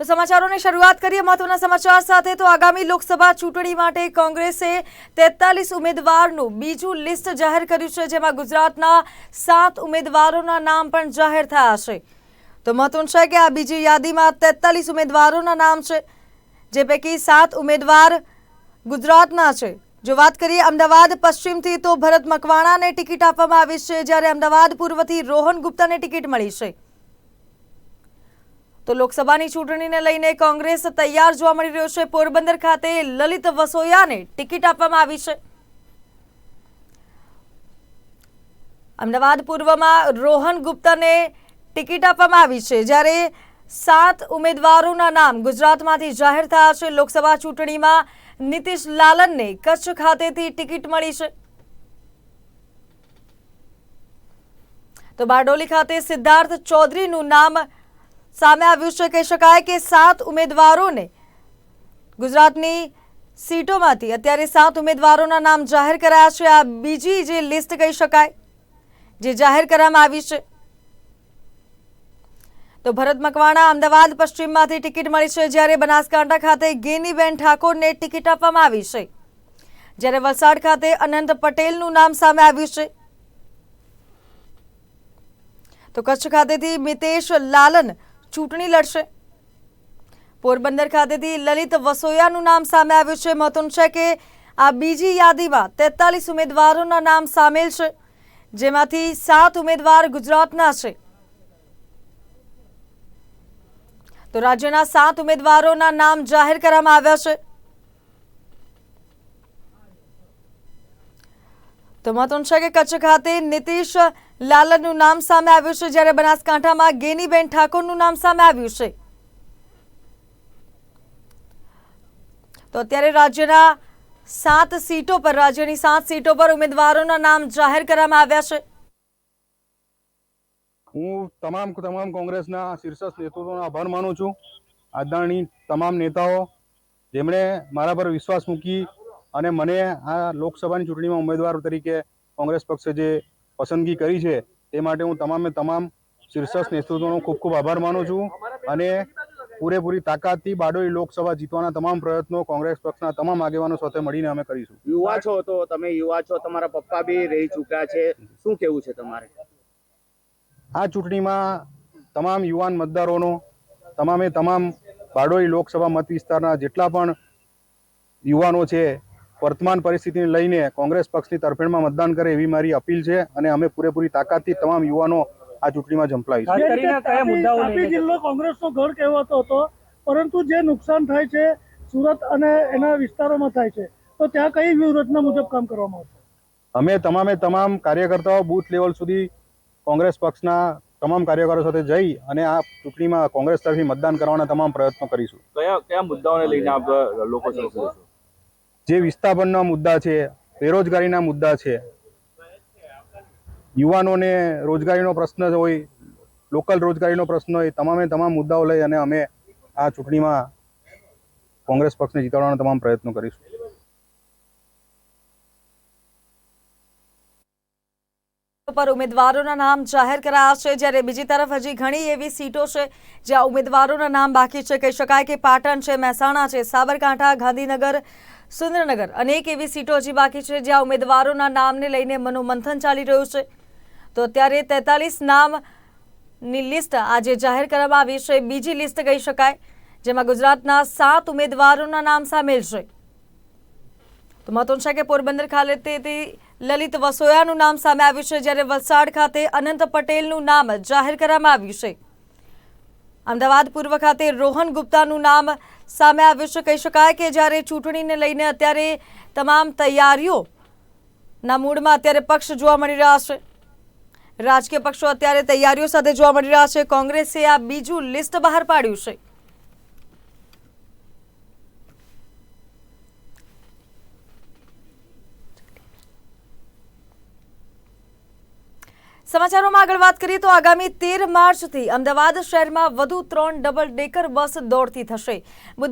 તો સમાચારોની શરૂઆત કરીએ મહત્વના સમાચાર સાથે. તો આગામી લોકસભા ચૂંટણી માટે કોંગ્રેસે તેતાલીસ ઉમેદવારનું બીજું લિસ્ટ જાહેર કર્યું છે, જેમાં ગુજરાતના સાત ઉમેદવારોના નામ પણ જાહેર થયા છે. તો મહત્વનું છે કે આ બીજી યાદીમાં તેતાલીસ ઉમેદવારોના નામ છે, જે પૈકી સાત ઉમેદવાર ગુજરાતના છે. જો વાત કરીએ અમદાવાદ પશ્ચિમથી, તો ભરત મકવાણાને ટિકિટ આપવામાં આવી છે, જ્યારે અમદાવાદ પૂર્વથી રોહન ગુપ્તાને ટિકિટ મળી છે. તો લોકસભાની ચૂંટણીને લઈને કોંગ્રેસ તૈયાર જોવા મળી રહ્યો છે. પોરબંદર ખાતે લલિત વસોયાને ટિકિટ આપવામાં આવી છે. અમદાવાદ પૂર્વમાં રોહન ગુપ્તાને ટિકિટ આપવામાં આવી છે. જ્યારે સાત ઉમેદવારોના નામ ગુજરાતમાંથી જાહેર થયા છે. લોકસભા ચૂંટણીમાં નીતિશ લાલનને કચ્છ ખાતેથી ટિકિટ મળી છે. તો બારડોલી ખાતે સિદ્ધાર્થ ચૌધરીનું નામ સામે આવ્યું છે. કહી શકાય કે સાત ઉમેદવારોને ગુજરાતની સીટોમાંથી અત્યારે સાત ઉમેદવારોના નામ જાહેર કરાયા છે. આ બીજી જે લિસ્ટ કહી શકાય, જે જાહેર કરવામાં આવી છે. તો ભરત મકવાણા અમદાવાદ પશ્ચિમમાંથી ટિકિટ મળી છે. જ્યારે બનાસકાંઠા ખાતે ગેનીબેન ઠાકોરને ટિકિટ આપવામાં આવી છે. જ્યારે વલસાડ ખાતે અનંત પટેલનું નામ સામે આવ્યું છે. તો કચ્છ ખાતેથી મિતેશ લાલન ચૂંટણી લડશે. પોરબંદર ખાતેથી લલિત વસોયાનું નામ સામે આવ્યું છે. મહત્વનું છે કે આ બીજી યાદીમાં તેતાલીસ ઉમેદવારોના નામ સામેલ છે, જેમાંથી સાત ઉમેદવાર ગુજરાતના છે. તો રાજ્યના સાત ઉમેદવારોના નામ જાહેર કરવામાં આવ્યા છે. તો મહત્વનું છે કે કચ્છ ખાતે નીતિશ લાલનનું નામ સામે આવ્યું છે, જ્યારે બનાસકાંઠામાં ગેનીબેન ઠાકોરનું નામ સામે આવ્યું છે. તો અત્યારે રાજ્યના સાત સીટો પર, રાજ્યની સાત સીટો પર ઉમેદવારોના નામ જાહેર કરવામાં આવ્યા છે. હું તમામ તમામ કોંગ્રેસના શીર્ષક નેતૃત્વનો આભાર માનું છું. આદરણી તમામ નેતાઓ, જેમણે મારા પર વિશ્વાસ મૂકી અને મને આ લોકસભાની ચૂંટણીમાં ઉમેદવાર તરીકે કોંગ્રેસ પક્ષે જે પસંદગી કરી છે તે માટે હું તમામે તમામ શીર્ષસ્થ નેતૃત્વનો ખૂબ ખૂબ આભાર માનું છું અને પૂરેપૂરી તાકાતથી બારડોલી લોકસભા જીતવાના તમામ પ્રયત્નો કોંગ્રેસ પક્ષના તમામ આગેવાનો સાથે મળીને અમે કરીશું. યુવા છો તો તમે યુવા છો તમારા પપ્પા બી રહી ચૂક્યા છે. શું કેવું છે તમારે? આ ચૂંટણીમાં તમામ યુવાન મતદારોનો તમામે તમામ બારડોલી લોકસભા મત વિસ્તારના જેટલા પણ યુવાનો છે વર્તમાન પરિસ્થિતિને લઈને કોંગ્રેસ પક્ષની તરફેણમાં મતદાન કરે એવી મારી અપીલ છે અને અમે પૂરેપૂરી તાકાતથી તમામ યુવાનો આ ચૂંટણીમાં તાપી જિલ્લો કોંગ્રેસનો ગઢ કહેવાતો હતો પરંતુ જે નુકસાન થાય છે સુરત અને એના વિસ્તારોમાં થાય છે તો ત્યાં કઈ વ્યૂહરચના મુજબ કામ કરવામાં આવશે? અમે તમામે તમામ કાર્યકર્તાઓ બૂથ લેવલ સુધી કોંગ્રેસ પક્ષના તમામ કાર્યકરો સાથે જઈ અને આ ચૂંટણીમાં કોંગ્રેસ તરફથી મતદાન કરવાના તમામ પ્રયત્નો કરીશું. કયા કયા મુદ્દાઓને લઈને આપ લોકો છો? જે વિસ્થાપનના મુદ્દા છે, બેરોજગારીના મુદ્દા છે, યુવાનોને રોજગારીનો પ્રશ્ન હોય, લોકલ રોજગારીનો પ્રશ્ન હોય, તમામે તમામ મુદ્દાઓ લઈ અને અમે આ ચૂંટણીમાં કોંગ્રેસ પક્ષને જીતાડવાના તમામ પ્રયત્નો કરીશું. પર ઉમેદવારોના નામ જાહેર કરાયા છે, જ્યારે બીજી તરફ હજી ઘણી એવી સીટો છે, જ્યાં ઉમેદવારોના નામ બાકી છે. કહી શકાય કે પાટણ છે, મહેસાણા છે, સાબરકાંઠા, ગાંધીનગર સુરેન્દ્રનગર. અનેક એવી સીટો હજી બાકી છે જ્યાં ઉમેદવારોના નામને લઈને મનોમંથન ચાલી રહ્યું છે. તો અત્યારે તેતાલીસ નામની લિસ્ટ આજે જાહેર કરવામાં આવી છે. બીજી લિસ્ટ કહી શકાય, જેમાં ગુજરાતના સાત ઉમેદવારોના નામ સામેલ છે. તો મહત્વનું છે કે પોરબંદર ખાતે લલિત વસોયાનું નામ સામે આવ્યું છે, જ્યારે વલસાડ ખાતે અનંત પટેલનું નામ જાહેર કરવામાં આવ્યું છે. અમદાવાદ પૂર્વ ખાતે રોહન ગુપ્તાનું નામ સામે આવ્યું છે. કહી શકાય કે જ્યારે ચૂંટણીને લઈને અત્યારે તમામ તૈયારીઓના મૂડમાં અત્યારે પક્ષ જોવા મળી રહ્યા છે. રાજકીય પક્ષો અત્યારે તૈયારીઓ સાથે જોવા મળી રહ્યા છે. કોંગ્રેસે આ બીજું લિસ્ટ બહાર પાડ્યું છે. સમાચારોમાં આગળ વાત કરીએ તો આગામી તેર માર્ચથી અમદાવાદ શહેરમાં વધુ ત્રણ ડબલ ડેકર બસ દોડતી થશે.